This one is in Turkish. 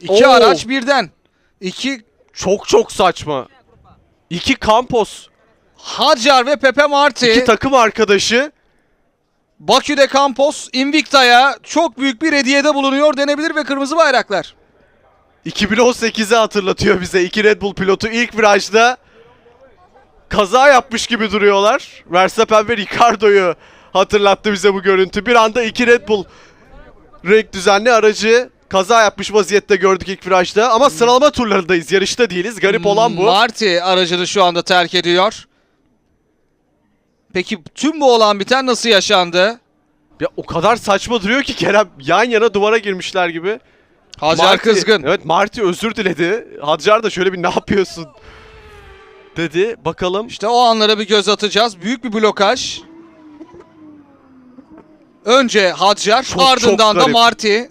İki Oo. araç birden. İki Çok çok saçma. İki Campos, Hacer ve Pepe Marti. iki takım arkadaşı. Bakü'de Campos Invicta'ya çok büyük bir hediyede bulunuyor denebilir ve kırmızı bayraklar. 2018'i hatırlatıyor bize. İki Red Bull pilotu ilk virajda kaza yapmış gibi duruyorlar. Verstappen ve Ricardo'yu hatırlattı bize bu görüntü. Bir anda iki Red Bull renk düzenli aracı kaza yapmış vaziyette gördük ilk virajda. Ama sıralama turlarındayız. Yarışta değiliz. Garip olan bu. Marti aracını şu anda terk ediyor. Peki tüm bu olan biten nasıl yaşandı? Ya o kadar saçma duruyor ki Kerem yan yana duvara girmişler gibi. Hacer Marty- kızgın. Evet Marty özür diledi. Hacer da şöyle bir ne yapıyorsun dedi. Bakalım. İşte o anlara bir göz atacağız. Büyük bir blokaj. Önce Hacer Çok, ardından çok da garip. Marti.